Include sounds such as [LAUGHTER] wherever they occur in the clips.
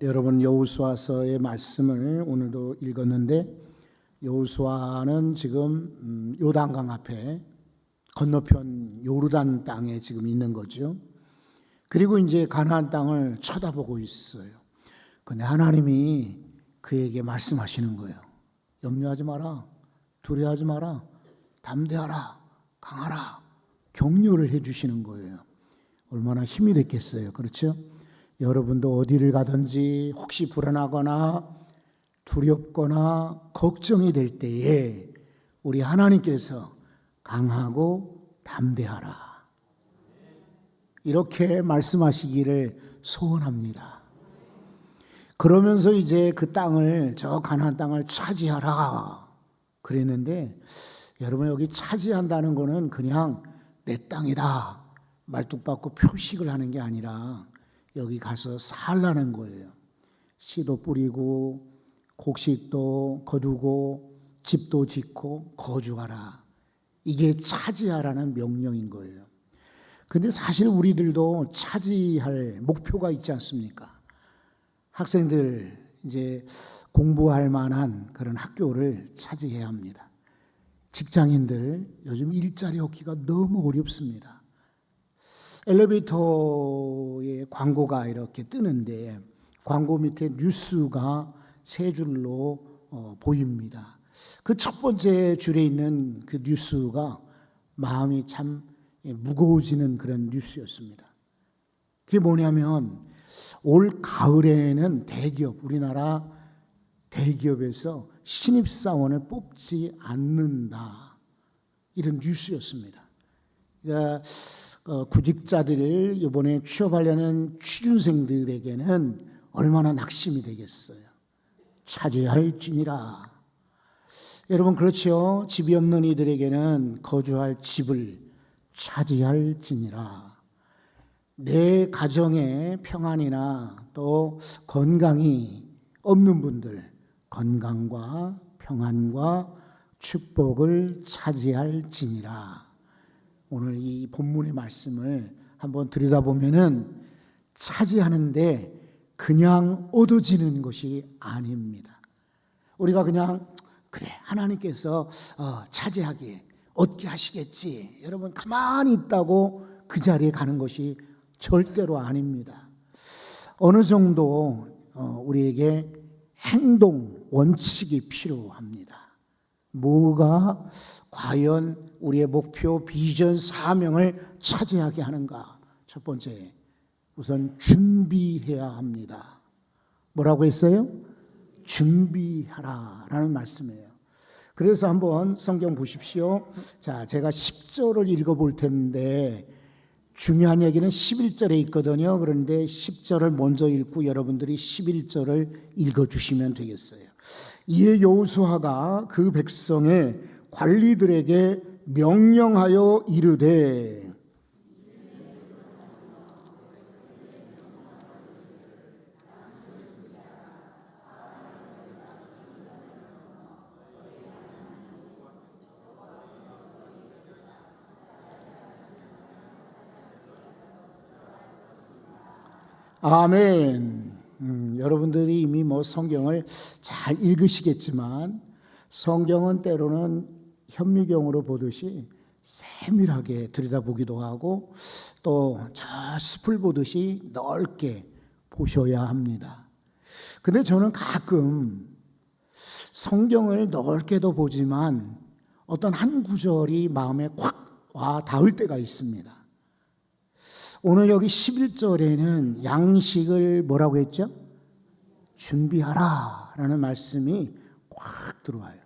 여러분 여호수아서의 말씀을 오늘도 읽었는데 여호수아는 지금 음, 요단강 앞에 건너편 요르단 땅에 지금 있는 거죠. 그리고 이제 가나안 땅을 쳐다보고 있어요. 근데 하나님이 그에게 말씀하시는 거예요. 염려하지 마라. 두려워하지 마라. 담대하라. 강하라. 격려를 해 주시는 거예요. 얼마나 힘이 됐겠어요. 그렇죠? 여러분도 어디를 가든지 혹시 불안하거나 두렵거나 걱정이 될 때에 우리 하나님께서 강하고 담대하라. 이렇게 말씀하시기를 소원합니다. 그러면서 이제 그 땅을 저 가나안 땅을 차지하라 그랬는데 여러분 여기 차지한다는 거는 그냥 내 땅이다 말뚝박고 표식을 하는 게 아니라 여기 가서 살라는 거예요. 씨도 뿌리고 곡식도 거두고 집도 짓고 거주하라. 이게 차지하라는 명령인 거예요. 근데 사실 우리들도 차지할 목표가 있지 않습니까? 학생들 이제 공부할 만한 그런 학교를 차지해야 합니다. 직장인들 요즘 일자리 얻기가 너무 어렵습니다. 엘리베이터에 광고가 이렇게 뜨는데 광고 밑에 뉴스가 세 줄로 어, 보입니다. 그 첫 번째 줄에 있는 그 뉴스가 마음이 참 무거워지는 그런 뉴스였습니다. 그게 뭐냐면 올 가을에는 대기업 우리나라 대기업에서 신입사원을 뽑지 않는다 이런 뉴스였습니다. 그러니까 어, 구직자들을 이번에 취업하려는 취준생들에게는 얼마나 낙심이 되겠어요. 차지할지니라. 여러분 그렇죠. 집이 없는 이들에게는 거주할 집을 차지할지니라. 내 가정의 평안이나 또 건강이 없는 분들 건강과 평안과 축복을 차지할지니라. 오늘 이 본문의 말씀을 한번 들여다보면은 차지하는데 그냥 얻어지는 것이 아닙니다. 우리가 그냥 그래 하나님께서 어, 차지하게 얻게 하시겠지. 여러분 가만히 있다고 그 자리에 가는 것이 절대로 아닙니다. 어느 정도 어, 우리에게 행동 원칙이 필요합니다. 뭐가 과연 우리의 목표, 비전, 사명을 차지하게 하는가? 첫 번째, 우선 준비해야 합니다. 뭐라고 했어요? 준비하라 라는 말씀이에요. 그래서 한번 성경 보십시오. 자, 제가 10절을 읽어 볼 텐데 중요한 얘기는 11절에 있거든요. 그런데 10절을 먼저 읽고 여러분들이 11절을 읽어 주시면 되겠어요. 이에 여호수아가 그 백성의 관리들에게 명령하여 이르되 아멘. 음, 여러분들이 이미 뭐 성경을 잘 읽으시겠지만 성경은 때로는 현미경으로 보듯이 세밀하게 들여다보기도 하고 또 저 숲을 보듯이 넓게 보셔야 합니다. 근데 저는 가끔 성경을 넓게도 보지만 어떤 한 구절이 마음에 콱와 닿을 때가 있습니다. 오늘 여기 11절에는 양식을 뭐라고 했죠? 준비하라 라는 말씀이 꽉 들어와요.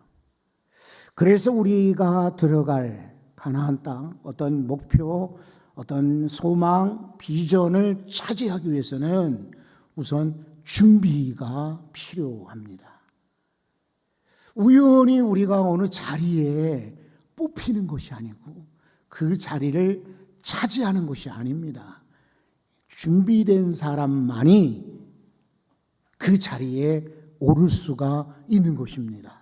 그래서 우리가 들어갈 가나안 땅 어떤 목표, 어떤 소망, 비전을 차지하기 위해서는 우선 준비가 필요합니다. 우연히 우리가 어느 자리에 뽑히는 것이 아니고 그 자리를 차지하는 것이 아닙니다. 준비된 사람만이 그 자리에 오를 수가 있는 것입니다.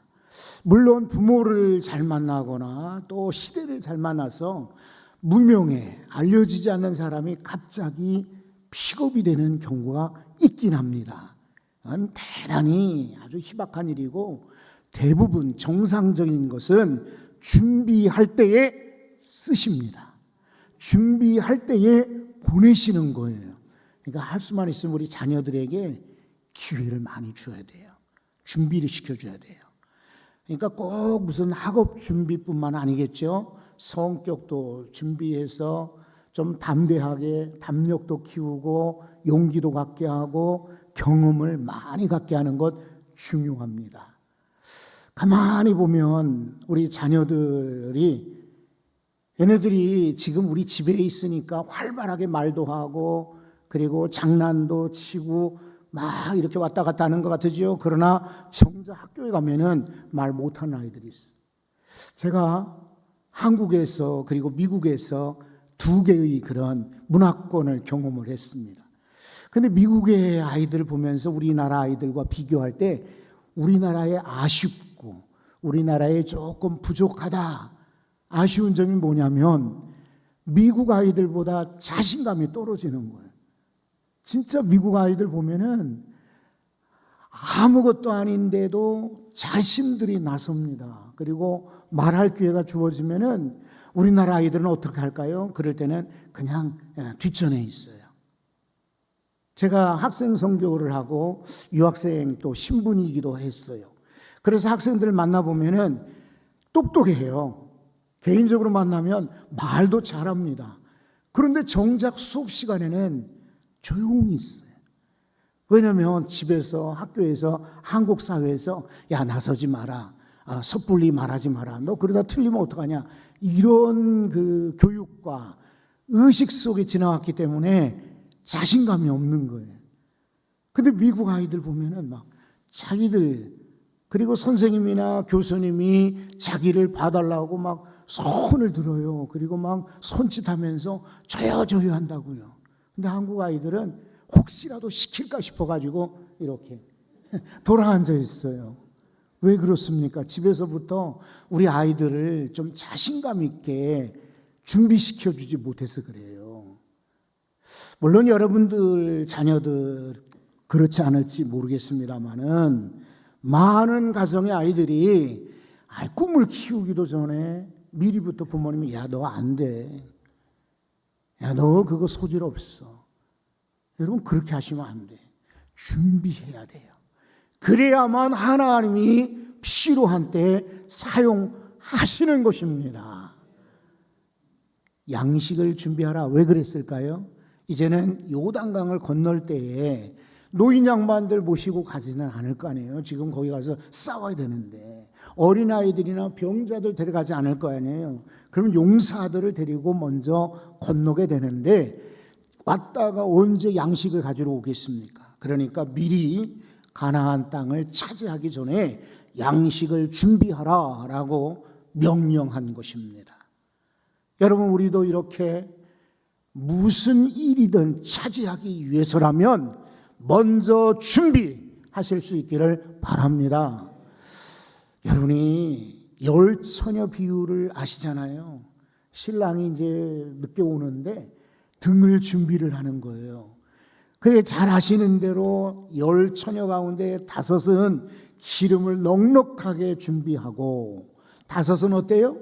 물론 부모를 잘 만나거나 또 시대를 잘 만나서 무명에 알려지지 않는 사람이 갑자기 픽업이 되는 경우가 있긴 합니다. 그건 대단히 아주 희박한 일이고 대부분 정상적인 것은 준비할 때에 쓰십니다. 준비할 때에 보내시는 거예요. 그러니까 할 수만 있으면 우리 자녀들에게 기회를 많이 줘야 돼요. 준비를 시켜줘야 돼요. 그러니까 꼭 무슨 학업 준비뿐만 아니겠죠. 성격도 준비해서 좀 담대하게 담력도 키우고 용기도 갖게 하고 경험을 많이 갖게 하는 것 중요합니다. 가만히 보면 우리 자녀들이 얘네들이 지금 우리 집에 있으니까 활발하게 말도 하고 그리고 장난도 치고 막 이렇게 왔다 갔다 하는 것 같으지요. 그러나 정작 학교에 가면은 말 못하는 아이들이 있어요. 제가 한국에서 그리고 미국에서 두 개의 그런 문화권을 경험을 했습니다. 근데 미국의 아이들 보면서 우리나라 아이들과 비교할 때 우리나라의 아쉽고 우리나라에 조금 부족하다. 아쉬운 점이 뭐냐면 미국 아이들보다 자신감이 떨어지는 거예요. 진짜 미국 아이들 보면은 아무것도 아닌데도 자신들이 나섭니다. 그리고 말할 기회가 주어지면은 우리나라 아이들은 어떻게 할까요? 그럴 때는 그냥 뒷전에 있어요. 제가 학생 선교를 하고 유학생 또 신분이기도 했어요. 그래서 학생들을 만나보면은 똑똑해요. 개인적으로 만나면 말도 잘합니다. 그런데 정작 수업 시간에는 조용히 있어요. 왜냐하면 집에서 학교에서 한국 사회에서 야 나서지 마라, 아, 섣불리 말하지 마라. 너 그러다 틀리면 어떡하냐? 이런 그 교육과 의식 속에 지나왔기 때문에 자신감이 없는 거예요. 근데 미국 아이들 보면은 막 자기들 그리고 선생님이나 교수님이 자기를 봐달라고 막 손을 들어요. 그리고 막 손짓하면서 저요 저요 한다고요. 근데 한국 아이들은 혹시라도 시킬까 싶어가지고 이렇게 [LAUGHS] 돌아앉아 있어요. 왜 그렇습니까? 집에서부터 우리 아이들을 좀 자신감 있게 준비시켜 주지 못해서 그래요. 물론 여러분들 자녀들 그렇지 않을지 모르겠습니다만은 많은 가정의 아이들이 꿈을 키우기도 전에 미리부터 부모님이 야 너 안 돼. 야 너 그거 소질 없어. 여러분 그렇게 하시면 안 돼. 준비해야 돼요. 그래야만 하나님이 필요한 때 사용하시는 것입니다. 양식을 준비하라. 왜 그랬을까요? 이제는 요단강을 건널 때에 노인 양반들 모시고 가지는 않을 거 아니에요. 지금 거기 가서 싸워야 되는데 어린아이들이나 병자들 데려가지 않을 거 아니에요. 그럼 용사들을 데리고 먼저 건너게 되는데 왔다가 언제 양식을 가지러 오겠습니까? 그러니까 미리 가나안 땅을 차지하기 전에 양식을 준비하라라고 명령한 것입니다. 여러분 우리도 이렇게 무슨 일이든 차지하기 위해서라면 먼저 준비하실 수 있기를 바랍니다. 여러분이 열 처녀 비유를 아시잖아요. 신랑이 이제 늦게 오는데 등을 준비를 하는 거예요. 그게 잘 아시는 대로 열 처녀 가운데 다섯은 기름을 넉넉하게 준비하고 다섯은 어때요?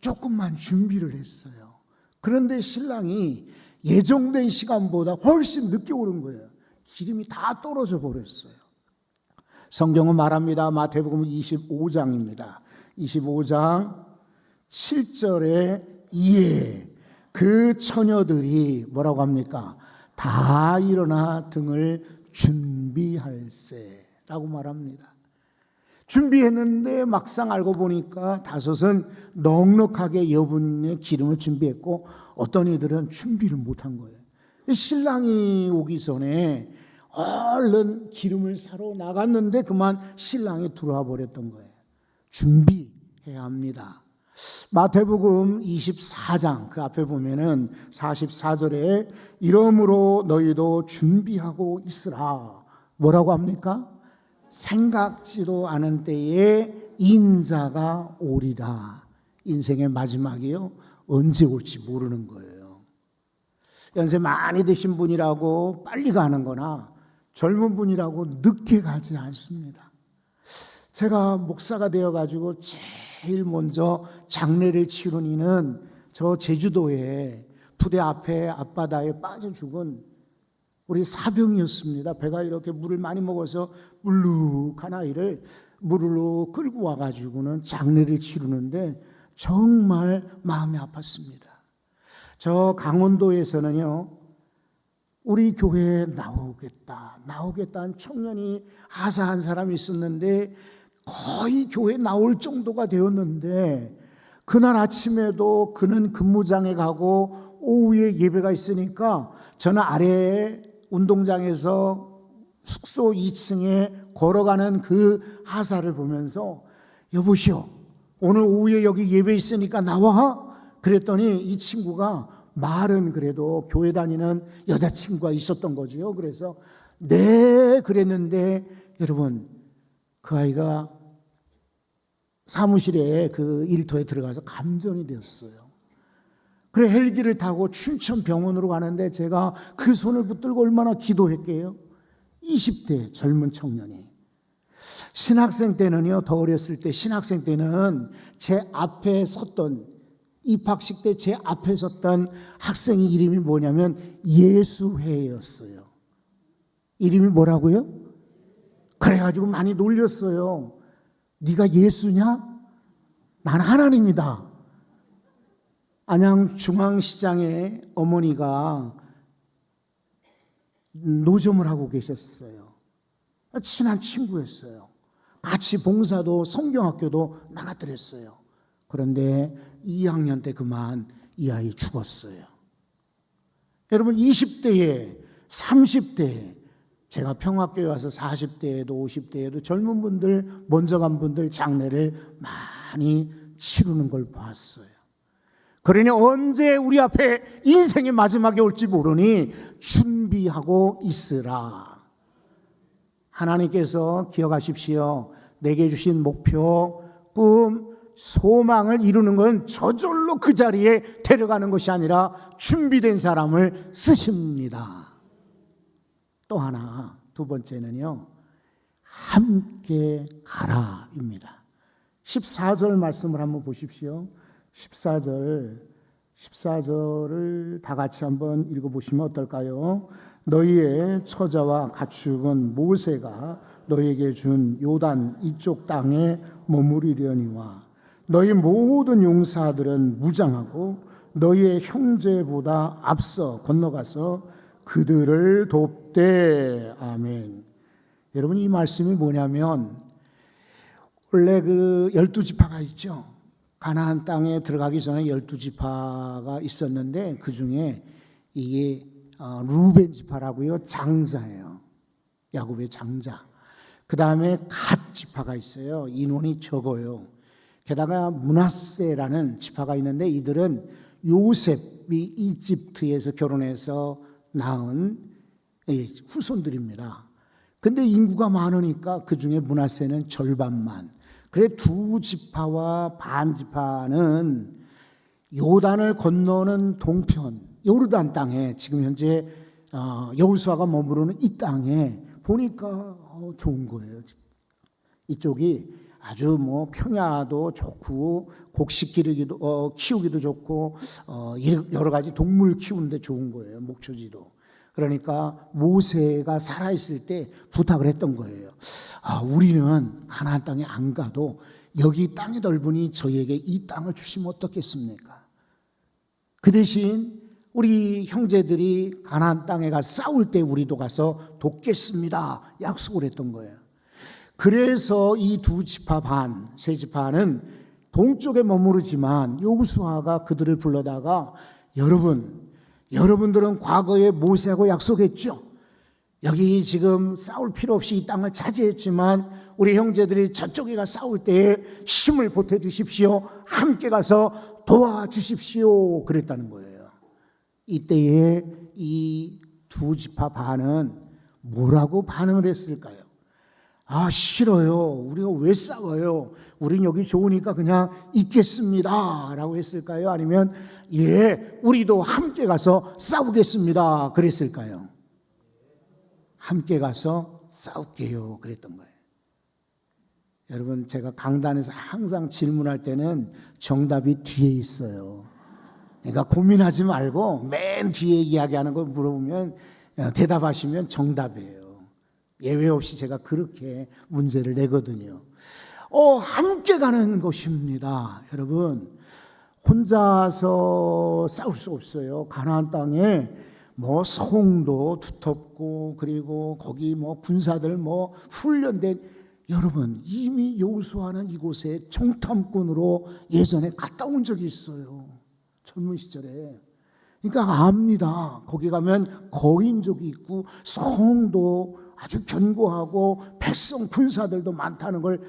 조금만 준비를 했어요. 그런데 신랑이 예정된 시간보다 훨씬 늦게 오는 거예요. 기름이 다 떨어져 버렸어요. 성경은 말합니다. 마태복음 25장입니다. 25장 7절에 이에 그 처녀들이 뭐라고 합니까? 다 일어나 등을 준비할세라고 말합니다. 준비했는데 막상 알고 보니까 다섯은 넉넉하게 여분의 기름을 준비했고 어떤 이들은 준비를 못한 거예요. 신랑이 오기 전에 얼른 기름을 사러 나갔는데 그만 신랑이 들어와 버렸던 거예요. 준비해야 합니다. 마태복음 24장 그 앞에 보면은 44절에 이러므로 너희도 준비하고 있으라. 뭐라고 합니까? 생각지도 않은 때에 인자가 오리라. 인생의 마지막이요. 언제 올지 모르는 거예요. 연세 많이 드신 분이라고 빨리 가는 거나 젊은 분이라고 늦게 가지 않습니다. 제가 목사가 되어 가지고 제일 먼저 장례를 치른 이는 저 제주도에 부대 앞에 앞바다에 빠져 죽은 우리 사병이었습니다. 배가 이렇게 물을 많이 먹어서 물룩한 아이를 물로 끌고 와가지고는 장례를 치르는데 정말 마음이 아팠습니다. 저 강원도에서는요, 우리 교회에 나오겠다, 나오겠다는 청년이 하사한 사람이 있었는데 거의 교회 나올 정도가 되었는데 그날 아침에도 그는 근무장에 가고 오후에 예배가 있으니까 저는 아래에 운동장에서 숙소 2층에 걸어가는 그 하사를 보면서 여보시오 오늘 오후에 여기 예배 있으니까 나와. 그랬더니 이 친구가 말은 그래도 교회 다니는 여자친구가 있었던 거지요 그래서 네 그랬는데 여러분 그 아이가 사무실에 그 일터에 들어가서 감전이 되었어요. 그래 헬기를 타고 춘천 병원으로 가는데 제가 그 손을 붙들고 얼마나 기도했게요. 20대 젊은 청년이. 신학생 때는요, 더 어렸을 때 신학생 때는 제 앞에 섰던 입학식 때 제 앞에 섰던 학생의 이름이 뭐냐면 예수회였어요. 이름이 뭐라고요? 그래가지고 많이 놀렸어요. 네가 예수냐? 난 하나님이다. 안양 중앙시장에 어머니가 노점을 하고 계셨어요. 친한 친구였어요. 같이 봉사도 성경학교도 나갔더랬어요. 그런데 2학년 때 그만 이 아이 죽었어요. 여러분 20대에 30대에 제가 평화교회 와서 40대에도 50대에도 젊은 분들 먼저 간 분들 장례를 많이 치르는 걸 봤어요. 그러니 언제 우리 앞에 인생의 마지막이 올지 모르니 준비하고 있으라. 하나님께서 기억하십시오. 내게 주신 목표, 꿈, 소망을 이루는 건 저절로 그 자리에 데려가는 것이 아니라 준비된 사람을 쓰십니다. 또 하나, 두 번째는요, 함께 가라입니다. 14절 말씀을 한번 보십시오. 14절, 14절을 다 같이 한번 읽어보시면 어떨까요? 너희의 처자와 가축은 모세가 너에게 준 요단 이쪽 땅에 머무리려니와 너희 모든 용사들은 무장하고 너희의 형제보다 앞서 건너가서 그들을 돕되 아멘. 여러분 이 말씀이 뭐냐면 원래 그 열두 지파가 있죠. 가나안 땅에 들어가기 전에 열두 지파가 있었는데 그 중에 이게 어, 루벤 지파라고요 장자예요. 야곱의 장자. 그 다음에 갓 지파가 있어요. 인원이 적어요. 게다가 문하세라는 지파가 있는데 이들은 요셉이 이집트에서 결혼해서 낳은 후손들입니다. 근데 인구가 많으니까 그 중에 문하세는 절반만. 그래 두 지파와 반 지파는 요단을 건너는 동편 요르단 땅에 지금 현재 어, 여호수아가 머무르는 이 땅에 보니까 어, 좋은 거예요. 이쪽이 아주 뭐 평야도 좋고 곡식 기르기도 어, 키우기도 좋고 어, 여러 가지 동물 키우는데 좋은 거예요. 목초지도. 그러니까 모세가 살아 있을 때 부탁을 했던 거예요. 아, 우리는 가나안 땅에 안 가도 여기 땅이 넓으니 저에게 이 땅을 주시면 어떻겠습니까? 그 대신 우리 형제들이 가나안 땅에 가 싸울 때 우리도 가서 돕겠습니다. 약속을 했던 거예요. 그래서 이 두 지파 반, 세 지파는 동쪽에 머무르지만 요구수아가 그들을 불러다가 여러분, 여러분들은 과거에 모세하고 약속했죠. 여기 지금 싸울 필요 없이 이 땅을 차지했지만 우리 형제들이 저쪽에 가 싸울 때에 힘을 보태 주십시오. 함께 가서 도와주십시오. 그랬다는 거예요. 이때에 이 두 지파 반은 뭐라고 반응을 했을까요? 아, 싫어요. 우리가 왜 싸워요? 우린 여기 좋으니까 그냥 있겠습니다. 라고 했을까요? 아니면, 예, 우리도 함께 가서 싸우겠습니다. 그랬을까요? 함께 가서 싸울게요. 그랬던 거예요. 여러분 제가 강단에서 항상 질문할 때는 정답이 뒤에 있어요. 그러니까 고민하지 말고 맨 뒤에 이야기하는 걸 물어보면 어, 대답하시면 정답이에요. 예외 없이 제가 그렇게 문제를 내거든요. 어, 함께 가는 것입니다. 여러분, 혼자서 싸울 수 없어요. 가나안 땅에 뭐 성도 두텁고 그리고 거기 뭐 군사들 뭐 훈련된 여러분 이미 여호수아는 이곳에 정탐꾼으로 예전에 갔다 온 적이 있어요. 젊은 시절에. 그러니까 압니다. 거기 가면 거인족이 있고 성도 아주 견고하고 백성 군사들도 많다는 걸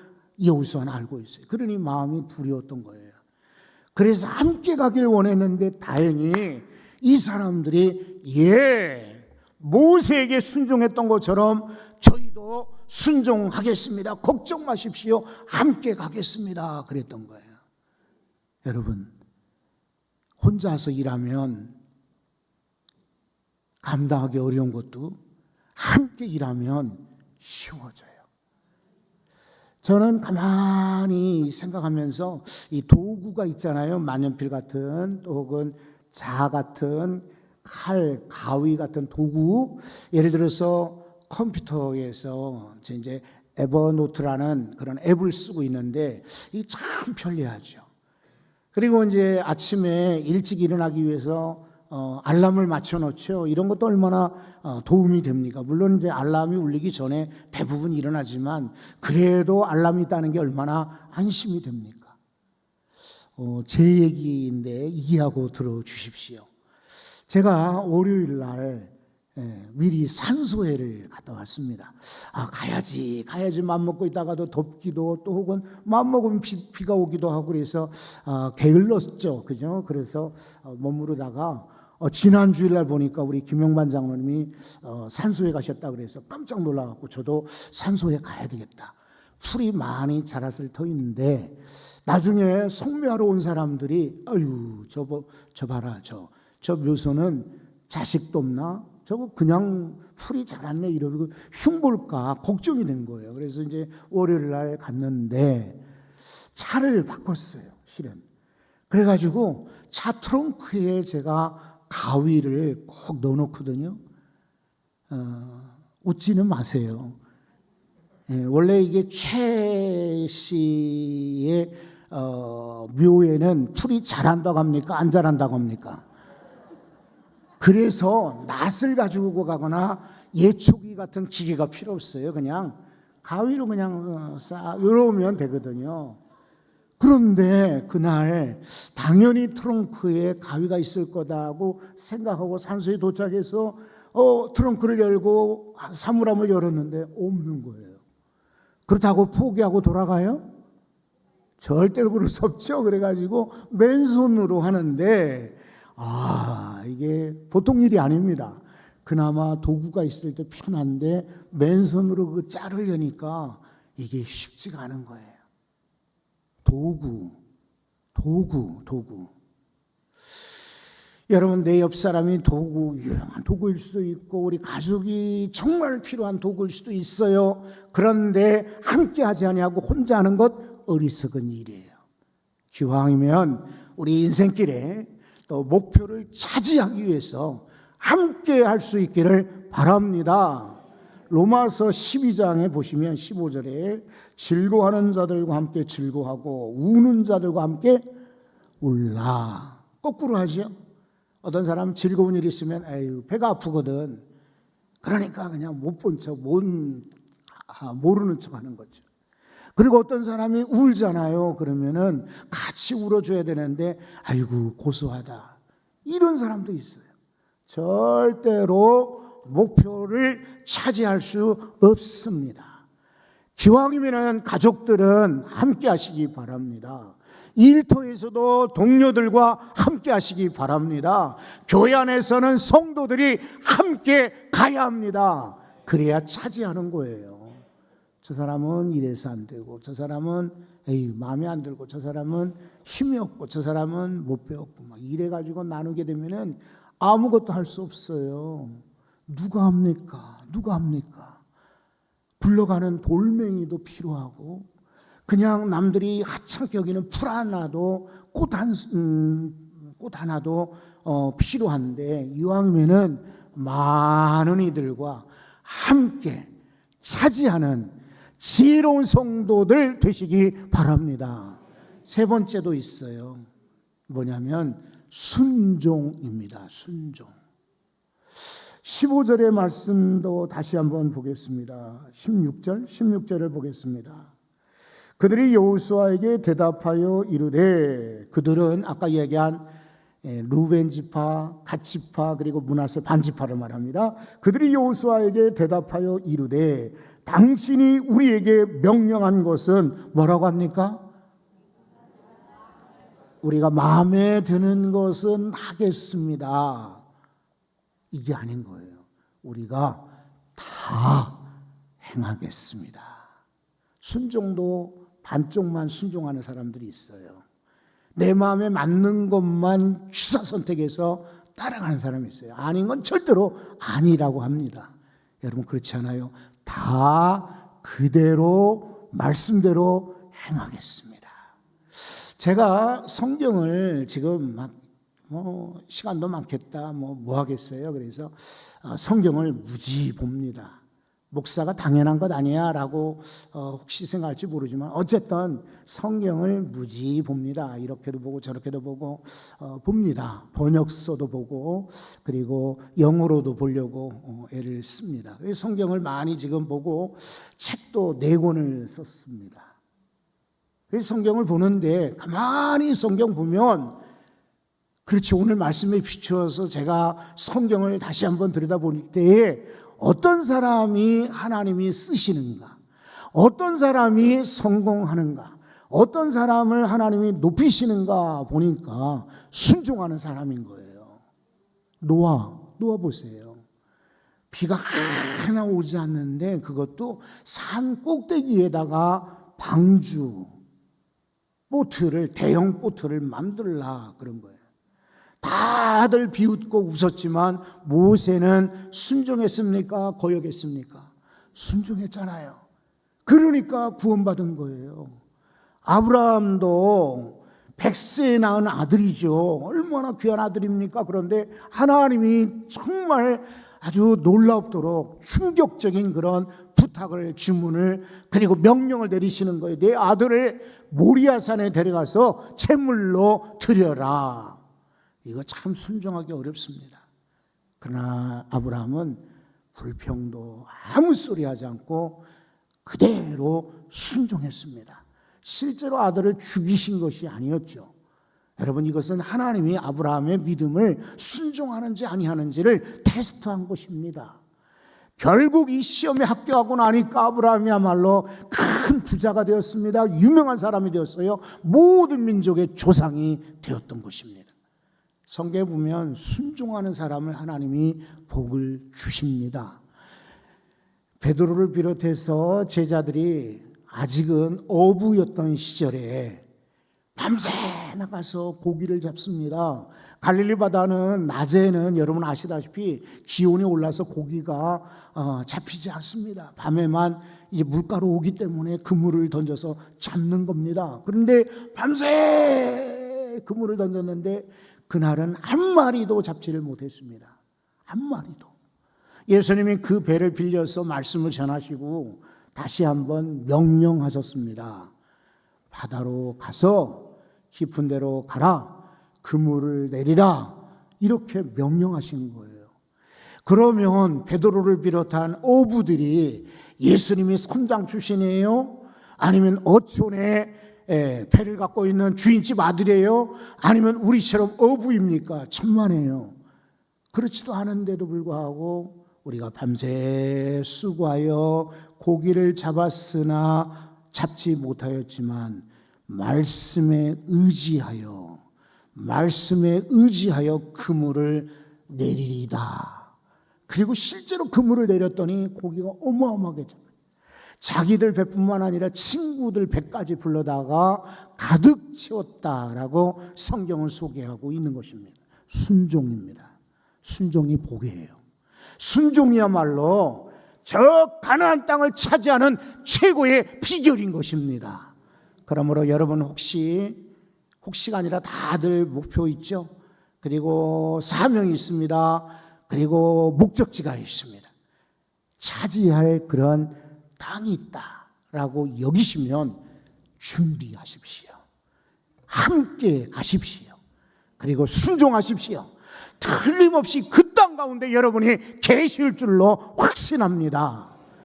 여호수아는 알고 있어요. 그러니 마음이 두려웠던 거예요. 그래서 함께 가길 원했는데 다행히 이 사람들이 예 모세에게 순종했던 것처럼 저희도 순종하겠습니다. 걱정 마십시오. 함께 가겠습니다. 그랬던 거예요. 여러분 혼자서 일하면 감당하기 어려운 것도 함께 일하면 쉬워져요. 저는 가만히 생각하면서 이 도구가 있잖아요. 만년필 같은 또 혹은 자 같은 칼, 가위 같은 도구. 예를 들어서 컴퓨터에서 저 이제 에버노트라는 그런 앱을 쓰고 있는데 이 참 편리하죠. 그리고 이제 아침에 일찍 일어나기 위해서 어, 알람을 맞춰 놓죠. 이런 것도 얼마나 어, 도움이 됩니까? 물론 이제 알람이 울리기 전에 대부분 일어나지만 그래도 알람이 있다는 게 얼마나 안심이 됩니까? 어, 제 얘기인데 이해하고 들어주십시오. 제가 월요일 날 예, 미리 산소회를 갔다 왔습니다. 아 가야지 가야지 맘 먹고 있다가도 덥기도 또 혹은 맘 먹으면 비, 비가 오기도 하고 그래서 아, 게을렀죠, 그죠? 그래서 어, 머무르다가 어, 지난 주일날 보니까 우리 김영반 장로님이 어, 산소에 가셨다 그래서 깜짝 놀라갖고 저도 산소에 가야 되겠다. 풀이 많이 자랐을 터인데 나중에 성묘하러 온 사람들이 아유 저거 저 봐라 저저 묘소는 자식도 없나 저거 그냥 풀이 자랐네 이러고 흉볼까 걱정이 된 거예요. 그래서 이제 월요일 날 갔는데 차를 바꿨어요. 실은 그래가지고 차 트렁크에 제가 가위를 꼭 넣어놓거든요. 어, 웃지는 마세요. 예, 원래 이게 최 씨의 어, 묘에는 풀이 자란다고 합니까? 안 자란다고 합니까? 그래서 낫을 가지고 가거나 예초기 같은 기계가 필요 없어요. 그냥 가위로 그냥 어, 싹 이러면 되거든요. 그런데 그날 당연히 트렁크에 가위가 있을 거다고 생각하고 산소에 도착해서 어, 트렁크를 열고 사물함을 열었는데 없는 거예요. 그렇다고 포기하고 돌아가요? 절대로 그럴 수 없죠. 그래가지고 맨손으로 하는데 아 이게 보통 일이 아닙니다. 그나마 도구가 있을 때 편한데 맨손으로 그 자르려니까 이게 쉽지가 않은 거예요. 도구, 도구, 도구. 여러분 내 옆 사람이 도구 유용한 도구일 수도 있고 우리 가족이 정말 필요한 도구일 수도 있어요. 그런데 함께 하지 아니하고 혼자 하는 것 어리석은 일이에요. 기왕이면 우리 인생길에 또 목표를 차지하기 위해서 함께 할 수 있기를 바랍니다. 로마서 12장에 보시면 15절에 즐거워하는 자들과 함께 즐거워하고 우는 자들과 함께 울라. 거꾸로 하죠. 어떤 사람 즐거운 일 있으면 에휴 배가 아프거든. 그러니까 그냥 못 본 척, 못, 아, 모르는 척 하는 거죠. 그리고 어떤 사람이 울잖아요. 그러면은 같이 울어줘야 되는데, 아이고, 고소하다. 이런 사람도 있어요. 절대로 목표를 차지할 수 없습니다. 기왕이면 가족들은 함께 하시기 바랍니다. 일터에서도 동료들과 함께 하시기 바랍니다. 교회 안에서는 성도들이 함께 가야 합니다. 그래야 차지하는 거예요. 저 사람은 이래서 안 되고, 저 사람은 에이, 마음에 안 들고, 저 사람은 힘이 없고, 저 사람은 못 배웠고, 막 이래가지고 나누게 되면은 아무것도 할 수 없어요. 누가 합니까? 누가 합니까? 굴러가는 돌멩이도 필요하고 그냥 남들이 하찮게 여기는 풀 하나도 꽃 한, 음, 꽃 하나도 어, 필요한데 이왕이면은 많은 이들과 함께 차지하는 지혜로운 성도들 되시기 바랍니다. 세 번째도 있어요. 뭐냐면 순종입니다. 순종. 15절의 말씀도 다시 한번 보겠습니다. 16절, 16절을 보겠습니다. 그들이 여호수아에게 대답하여 이르되 그들은 아까 얘기한 예, 루벤 지파, 갓 지파 그리고 문하세 반 지파를 말합니다. 그들이 여호수아에게 대답하여 이르되 당신이 우리에게 명령한 것은 뭐라고 합니까? 우리가 마음에 드는 것은 하겠습니다. 이게 아닌 거예요. 우리가 다 행하겠습니다. 순종도 반쪽만 순종하는 사람들이 있어요. 내 마음에 맞는 것만 주사 선택해서 따라가는 사람이 있어요. 아닌 건 절대로 아니라고 합니다. 여러분 그렇지 않아요? 다 그대로 말씀대로 행하겠습니다. 제가 성경을 지금 막 뭐 시간도 많겠다 뭐 뭐 하겠어요. 그래서 어, 성경을 무지 봅니다. 목사가 당연한 것 아니야 라고 어, 혹시 생각할지 모르지만 어쨌든 성경을 무지 봅니다. 이렇게도 보고 저렇게도 보고 어, 봅니다. 번역서도 보고 그리고 영어로도 보려고 어, 애를 씁니다. 성경을 많이 지금 보고 책도 네 권을 썼습니다. 성경을 보는데 가만히 성경 보면 그렇지 오늘 말씀에 비추어서 제가 성경을 다시 한번 들여다볼 때에 어떤 사람이 하나님이 쓰시는가? 어떤 사람이 성공하는가? 어떤 사람을 하나님이 높이시는가 보니까 순종하는 사람인 거예요. 노아, 노아 보세요. 비가 하나 오지 않는데 그것도 산 꼭대기에다가 방주, 보트를, 대형 보트를 만들라 그런 거예요. 다들 비웃고 웃었지만 모세는 순종했습니까? 거역했습니까? 순종했잖아요. 그러니까 구원받은 거예요. 아브라함도 백세에 낳은 아들이죠. 얼마나 귀한 아들입니까? 그런데 하나님이 정말 아주 놀랍도록 충격적인 그런 부탁을 주문을 그리고 명령을 내리시는 거예요. 내 아들을 모리아산에 데려가서 제물로 드려라. 이거 참 순종하기 어렵습니다. 그러나 아브라함은 불평도 아무 소리 하지 않고 그대로 순종했습니다. 실제로 아들을 죽이신 것이 아니었죠. 여러분 이것은 하나님이 아브라함의 믿음을 순종하는지 아니하는지를 테스트한 것입니다. 결국 이 시험에 합격하고 나니까 아브라함이야말로 큰 부자가 되었습니다. 유명한 사람이 되었어요. 모든 민족의 조상이 되었던 것입니다. 성경에 보면 순종하는 사람을 하나님이 복을 주십니다. 베드로를 비롯해서 제자들이 아직은 어부였던 시절에 밤새 나가서 고기를 잡습니다. 갈릴리 바다는 낮에는 여러분 아시다시피 기온이 올라서 고기가 어, 잡히지 않습니다. 밤에만 이제 물가로 오기 때문에 그물을 던져서 잡는 겁니다. 그런데 밤새 그물을 던졌는데 그날은 한 마리도 잡지를 못했습니다. 한 마리도. 예수님이 그 배를 빌려서 말씀을 전하시고 다시 한번 명령하셨습니다. 바다로 가서 깊은 데로 가라. 그물을 내리라. 이렇게 명령하신 거예요. 그러면 베드로를 비롯한 어부들이 예수님이 선장 출신이에요? 아니면 어촌에 배를 갖고 있는 주인집 아들이에요? 아니면 우리처럼 어부입니까? 천만에요. 그렇지도 않은데도 불구하고 우리가 밤새 수고하여 고기를 잡았으나 잡지 못하였지만 말씀에 의지하여 말씀에 의지하여 그물을 내리리다. 그리고 실제로 그물을 내렸더니 고기가 어마어마하게 잡 자기들 배뿐만 아니라 친구들 배까지 불러다가 가득 채웠다라고 성경을 소개하고 있는 것입니다. 순종입니다. 순종이 복이에요. 순종이야말로 저 가나안 땅을 차지하는 최고의 비결인 것입니다. 그러므로 여러분 혹시 혹시가 아니라 다들 목표 있죠? 그리고 사명이 있습니다. 그리고 목적지가 있습니다. 차지할 그런 땅이 있다라고 여기시면 준비하십시오. 함께 가십시오. 그리고 순종하십시오. 틀림없이 그 땅 가운데 여러분이 계실 줄로 확신합니다.